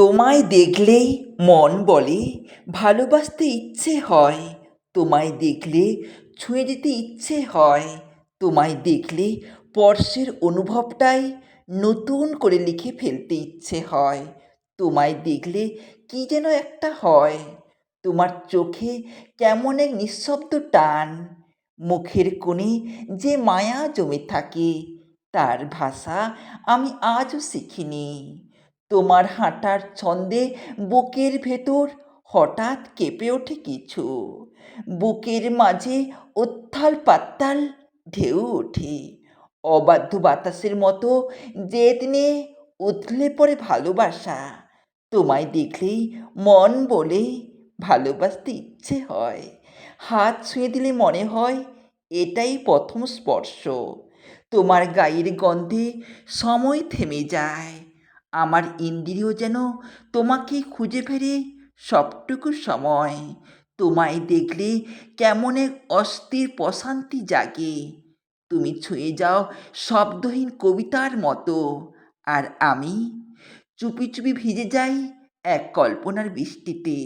তোমায় দেখলেই মন বলে, ভালোবাসতে ইচ্ছে হয়। তোমায় দেখলে ছুঁয়ে যেতে ইচ্ছে হয়। তোমায় দেখলে স্পর্শের অনুভবটাই নতুন করে লিখে ফেলতে ইচ্ছে হয়। তোমায় দেখলে কি যেন একটা হয়। তোমার চোখে কেমন এক নিঃশব্দ টান। মুখের কোণে যে মায়া জমে থাকে, তার ভাষা আমি আজও শিখিনি। তোমার হাঁটার ছন্দে বুকের ভেতর হঠাৎ কেঁপে ওঠে কিছু। বুকের মাঝে উত্থাল পাত্তাল ঢেউ ওঠে। অবাধ্য বাতাসের মতো জেদ নিয়ে উথলে পড়ে ভালোবাসা। তোমায় দেখলেই মন বলে ভালোবাসতে ইচ্ছে হয়। হাত ছুঁয়ে দিলে মনে হয় এটাই প্রথম স্পর্শ। তোমার গায়ের গন্ধে সময় থেমে যায়। আমার ইন্দ্রিয় যেন তোমাকে খুঁজে ফেরে সবটুকু সময়। তোমায় দেখলে কেমন এক অস্থির প্রশান্তি জাগে। তুমি ছুঁয়ে যাও শব্দহীন কবিতার মতো। আর আমি চুপি চুপি ভিজে যাই এক কল্পনার বৃষ্টিতে।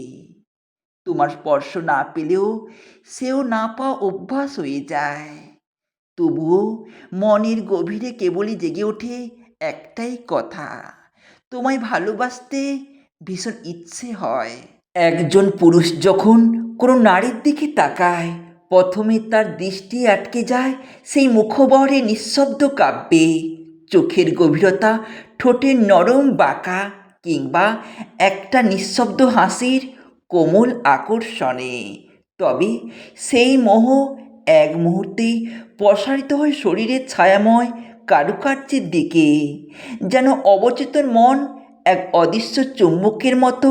তোমার স্পর্শ না পেলেও সেও না পাওয়া অভ্যাস হয়ে যায়। তবুও মনের গভীরে কেবলই জেগে ওঠে একটাই কথা। তোমায় ভালোবাসতে ভীষণ ইচ্ছে হয়। একজন পুরুষ যখন কোনো নারীর দিকে তাকায়, প্রথমে তার দৃষ্টি আটকে যায়, সেই মুখবরে নিঃশব্দ কাব্যে। চোখের গভীরতা ঠোঁটের নরম বাঁকা কিংবা একটা নিঃশব্দ হাসির কোমল আকর্ষণে। তবে সেই মোহ এক মুহূর্তেই প্রসারিত হয় শরীরের ছায়াময় কারুকার্যের দিকে, যেন অবচেতন মন এক অদৃশ্য চুম্বকের মতো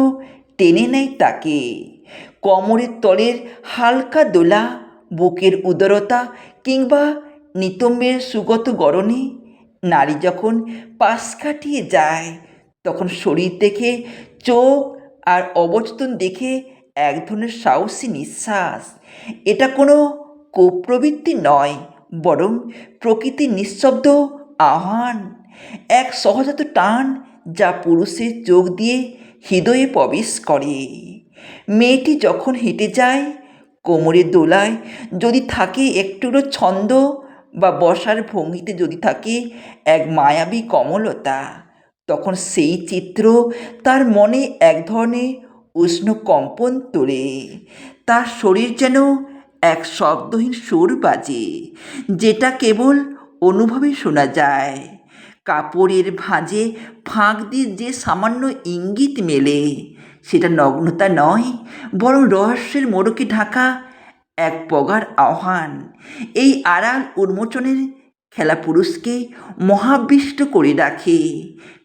টেনে নেয় তাকে। কোমরের তলের হালকা দোলা, বুকের উদরতা কিংবা নিতম্বের সুগত গরণে নারী যখন পাশ কাটিয়ে যায়, তখন শরীর দেখে, চোখ আর অবচেতন দেখে এক ধরনের সাহসী নিঃশ্বাস। এটা কোনো কুপ্রবৃত্তি নয় বরং প্রকৃতির নিঃশব্দ আহ্বান, এক সহজাত টান যা পুরুষের চোখ দিয়ে হৃদয়ে প্রবেশ করে। মেয়েটি যখন হেঁটে যায়, কোমরের দোলায় যদি থাকে একটুরো ছন্দ বা বসার ভঙ্গিতে যদি থাকে এক মায়াবী কমলতা, তখন সেই চিত্র তার মনে এক ধরনের উষ্ণ কম্পন তোলে। তার শরীর যেন এক শব্দহীন সুর বাজে, যেটা কেবল অনুভবে শোনা যায়। কাপড়ের ভাঁজে ফাঁক দিয়ে যে সামান্য ইঙ্গিত মেলে, সেটা নগ্নতা নয়, বরং রহস্যের মোড়কে ঢাকা এক পগার আহ্বান। এই আড়াল উন্মোচনের খেলা পুরুষকে মহাবিষ্ট করে রাখে।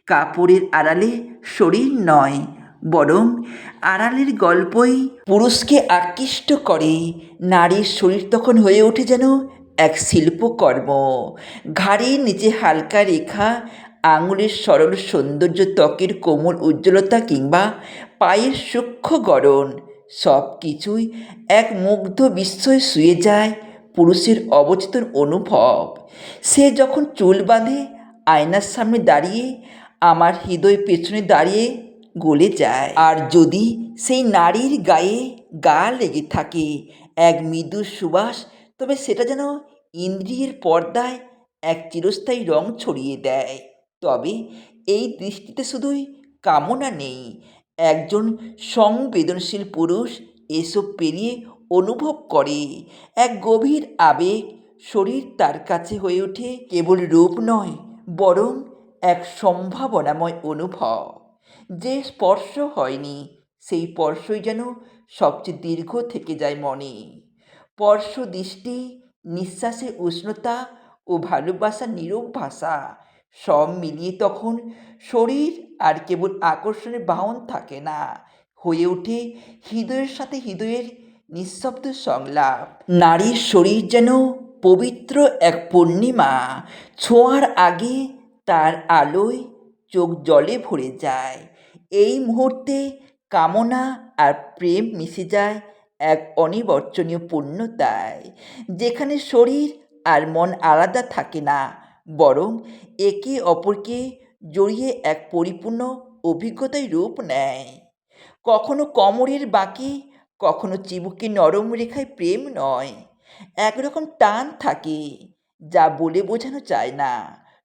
কাপড়ের আড়ালে শরীর নয় বরং আড়ালের গল্পই পুরুষকে আকৃষ্ট করে। নারীর শরীর তখন হয়ে ওঠে যেন এক শিল্পকর্ম। ঘাড়ের নিচে হালকা রেখা, আঙুলের সরল সৌন্দর্য, ত্বকের কোমল উজ্জ্বলতা কিংবা পায়ের সূক্ষ্ম গড়ন, সব কিছুই এক মুগ্ধ বিস্ময়ে শুয়ে যায় পুরুষের অবচেতন অনুভব। সে যখন চুল বাঁধে, আয়নার সামনে দাঁড়িয়ে, আমার হৃদয় পেছনে দাঁড়িয়ে গলে যায়। আর যদি সেই নারীর গায়ে গা লেগে থাকে, এক মৃদু সুবাস, তবে সেটা যেন ইন্দ্রিয়ের পর্দায় এক চিরস্থায়ী রং ছড়িয়ে দেয়। তবে এই দৃষ্টিতে শুধুই কামনা নেই। একজন সংবেদনশীল পুরুষ এসব পেরিয়ে অনুভব করে। এক গভীর আবেগ শরীর তার কাছে হয়ে ওঠে, কেবল রূপ নয়, বরং এক সম্ভাবনাময় অনুভব। যে স্পর্শ হয়নি, সেই স্পর্শই যেন সবচেয়ে দীর্ঘ থেকে যায় মনে। স্পর্শ, দৃষ্টি নিঃশ্বাসের উষ্ণতা ও ভালোবাসা নীরব ভাষা, সব মিলিয়ে তখন শরীর আর কেবল আকর্ষণের বাহন থাকে না, হয়ে ওঠে হৃদয়ের সাথে হৃদয়ের নিঃশব্দ সংলাপ। নারীর শরীর যেন পবিত্র এক পূর্ণিমা, ছোঁয়ার আগে তার আলোয় চোখ জলে ভরে যায়। এই মুহূর্তে কামনা আর প্রেম মিশে যায় এক অনিবর্চনীয় পূর্ণতায়, যেখানে শরীর আর মন আলাদা থাকে না, বরং একে অপরকে জড়িয়ে এক পরিপূর্ণ অভিজ্ঞতায় রূপ নেয়। কখনো কোমরের বাঁকে, কখনো চিবুকে নরম রেখায় প্রেম নয়। একরকম টান থাকে, যা বলে বোঝানো যায় না।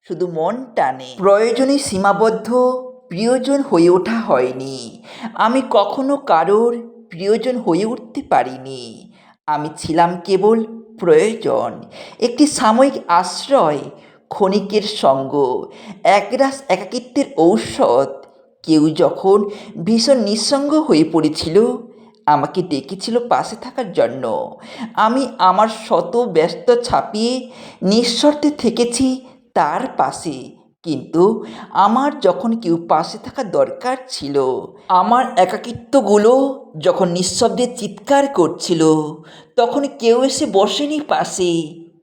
শুধু মন টানে। প্রয়োজনে সীমাবদ্ধ, প্রিয়জন হয়ে ওঠা হয়নি। আমি কখনো কারোর প্রিয়জন হয়ে উঠতে পারিনি। আমি ছিলাম কেবল প্রয়োজন। একটি সাময়িক আশ্রয়, ক্ষণিকের সঙ্গ একরাস একাকিত্বের ঔষধ। কেউ যখন ভীষণ নিঃসঙ্গ হয়ে পড়েছিল, আমাকে ডেকেছিল পাশে থাকার জন্য। আমি আমার শত ব্যস্ত ছাপিয়ে নিঃশর্তে থেকেছি তার পাশে। কিন্তু আমার যখন কেউ পাশে থাকা দরকার ছিল, আমার একাকিত্বগুলো যখন নিঃশব্দে চিৎকার করছিল, তখন কেউ এসে বসেনি পাশে।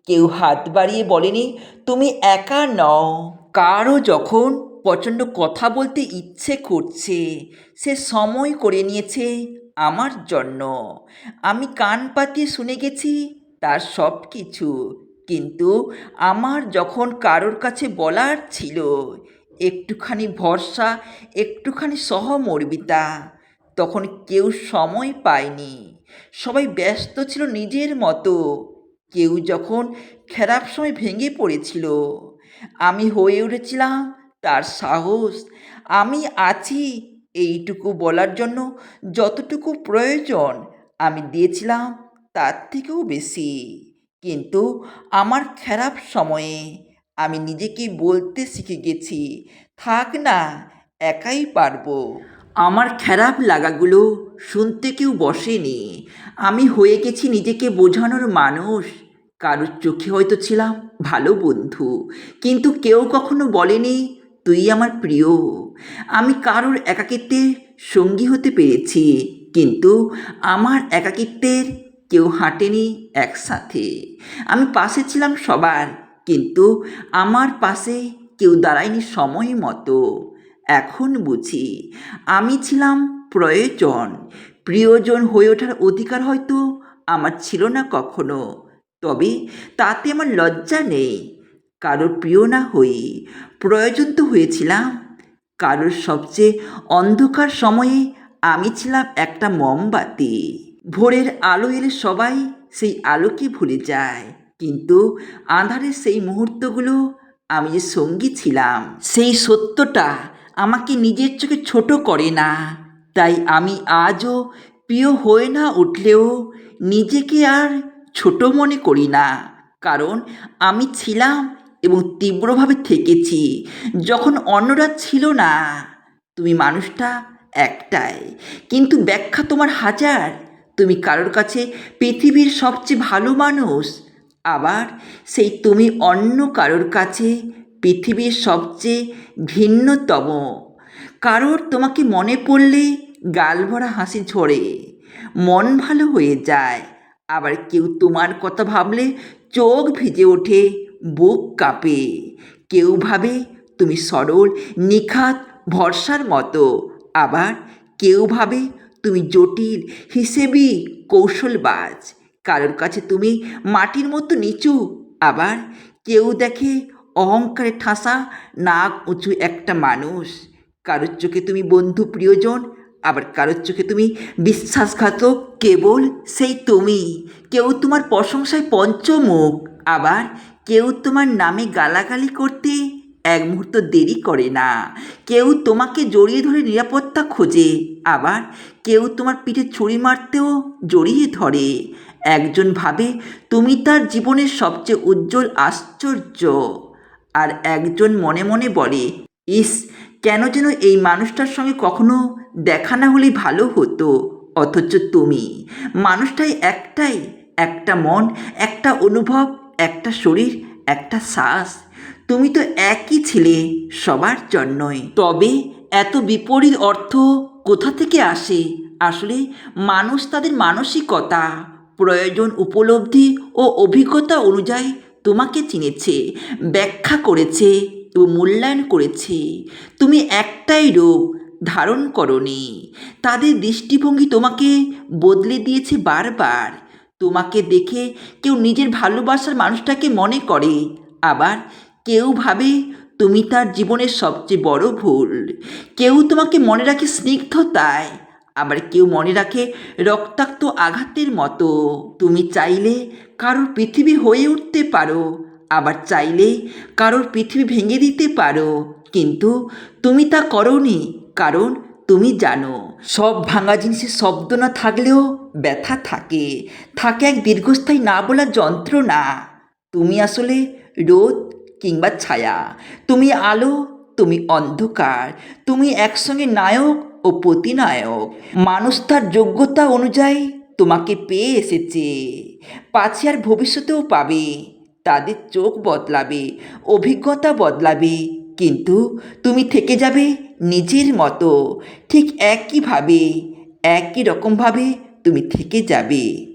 কেউ হাত বাড়িয়ে বলেনি, তুমি একা নও। কারও যখন প্রচণ্ড কথা বলতে ইচ্ছে করছে, সে সময় করে নিয়েছে আমার জন্য। আমি কান পাতিয়ে শুনে গেছি, তার সব কিছু কিন্তু আমার যখন কারোর কাছে বলার ছিল, একটুখানি ভরসা, একটুখানি সহমর্মিতা, তখন কেউ সময় পায়নি। সবাই ব্যস্ত ছিল নিজের মতো। কেউ যখন খারাপ সময় ভেঙে পড়েছিল, আমি হয়ে উঠেছিলাম তার সাহস। আমি আছি এইটুকু বলার জন্য যতটুকু প্রয়োজন আমি দিয়েছিলাম তার থেকেও বেশি। কিন্তু আমার খারাপ সময়ে আমি নিজেকে বলতে শিখে গেছি, থাক না, একাই পারব। আমার খারাপ লাগাগুলো শুনতে কেউ বসেনি। আমি হয়ে গেছি নিজেকে বোঝানোর মানুষ। কারোর চোখে হয়তো ছিলাম ভালো বন্ধু, কিন্তু কেউ কখনো বলেনি, তুই আমার প্রিয়। আমি কারোর একাকিত্বের সঙ্গী হতে পেরেছি, কিন্তু আমার একাকিত্বের কেউ হাঁটেনি একসাথে। আমি পাশে ছিলাম সবার, কিন্তু আমার পাশে কেউ দাঁড়ায়নি সময় মতো। এখন বুঝি, আমি ছিলাম প্রয়োজন। প্রিয়জন হয়ে ওঠার অধিকার হয়তো আমার ছিল না কখনো। তবে তাতে আমার লজ্জা নেই। কারোর প্রিয় না হই প্রয়োজন তো হয়েছিলাম। কারোর সবচেয়ে অন্ধকার সময়ে আমি ছিলাম একটা মোমবাতি। ভোরের আলো এলে সবাই সেই আলোকে ভুলে যায়। কিন্তু আঁধারের সেই মুহূর্তগুলো আমি যে সঙ্গী ছিলাম। সেই সত্যটা আমাকে নিজের চোখে ছোট করে না। তাই আমি আজও প্রিয় হয়ে না উঠলেও নিজেকে আর ছোট মনে করি না। কারণ আমি ছিলাম এবং তীব্রভাবে থেকেছি। যখন অন্যরা ছিল না, তুমি মানুষটা একটাই। কিন্তু ব্যাখ্যা তোমার হাজার। তুমি কারোর কাছে পৃথিবীর সবচেয়ে ভালো মানুষ, আবার সেই তুমি অন্য কারোর কাছে পৃথিবীর সবচেয়ে ভিন্নতম। কারোর তোমাকে মনে পড়লে গাল ভরা হাসি ঝরে, মন ভালো হয়ে যায়। আবার কেউ তোমার কথা ভাবলে চোখ ভিজে ওঠে, বুক কাঁপে। কেউ ভাবে তুমি সরল, নিখাত, ভরসার মতো, আবার কেউ ভাবে তুমি জটিল হিসেবি কৌশলবাজ। কারোর কাছে তুমি মাটির মতো নিচু। আবার কেউ দেখে অহংকারে ঠাসা নাক উঁচু একটা মানুষ। কারোর চোখে তুমি বন্ধু প্রিয়জন, আবার কারোর চোখে তুমি বিশ্বাসঘাতক কেবল সেই তুমি। কেউ তোমার প্রশংসায় পঞ্চমুখ, আবার কেউ তোমার নামে গালাগালি করতে এক মুহূর্ত দেরি করে না। কেউ তোমাকে জড়িয়ে ধরে নিরাপত্তা খোঁজে, আবার কেউ তোমার পিঠে ছুরি মারতেও জড়িয়ে ধরে। একজন ভাবে, তুমি তার জীবনের সবচেয়ে উজ্জ্বল আশ্চর্য। আর একজন মনে মনে বলে, ইস, কেন যেন এই মানুষটার সঙ্গে কখনো দেখা না হলেই ভালো হতো। অথচ তুমি, মানুষটাই একটাই, একটা মন, একটা অনুভব, একটা শরীর, একটা শ্বাস। তুমি তো একই ছিলে সবার জন্যই। তবে এত বিপরীত অর্থ কোথা থেকে আসে? আসলে মানুষ তাদের মানসিকতা, প্রয়োজন উপলব্ধি ও অভিজ্ঞতা অনুযায়ী তোমাকে চিনেছে, ব্যাখ্যা করেছে এবং মূল্যায়ন করেছে। তুমি একটাই রূপ ধারণ করনি। তাদের দৃষ্টিভঙ্গি তোমাকে বদলে দিয়েছে বারবার। তোমাকে দেখে কেউ নিজের ভালোবাসার মানুষটাকে মনে করে, আবার কেউ ভাবে তুমি তার জীবনের সবচেয়ে বড় ভুল। কেউ তোমাকে মনে রাখে স্নিগ্ধতায়, আবার কেউ মনে রাখে রক্তাক্ত আঘাতের মতো। তুমি চাইলে কারোর পৃথিবী হয়ে উঠতে পারো, আবার চাইলে কারোর পৃথিবী ভেঙে দিতে পারো। কিন্তু তুমি তা করনি, কারণ তুমি জানো, সব ভাঙা জিনিসের শব্দ না থাকলেও ব্যথা থাকে। থাকে এক দীর্ঘস্থায়ী না বলা যন্ত্রণা। তুমি আসলে রোদ কিংবা ছায়া। তুমি আলো, তুমি অন্ধকার, তুমি একসঙ্গে নায়ক ও প্রতিনায়ক। মানুষ তার যোগ্যতা অনুযায়ী তোমাকে পেয়ে এসেছে। পাছে আর ভবিষ্যতেও পাবে। তাদের চোখ বদলাবে, অভিজ্ঞতা বদলাবে, কিন্তু তুমি থেকে যাবে নিজের মতো। ঠিক একইভাবে, একই রকমভাবে তুমি থেকে যাবে।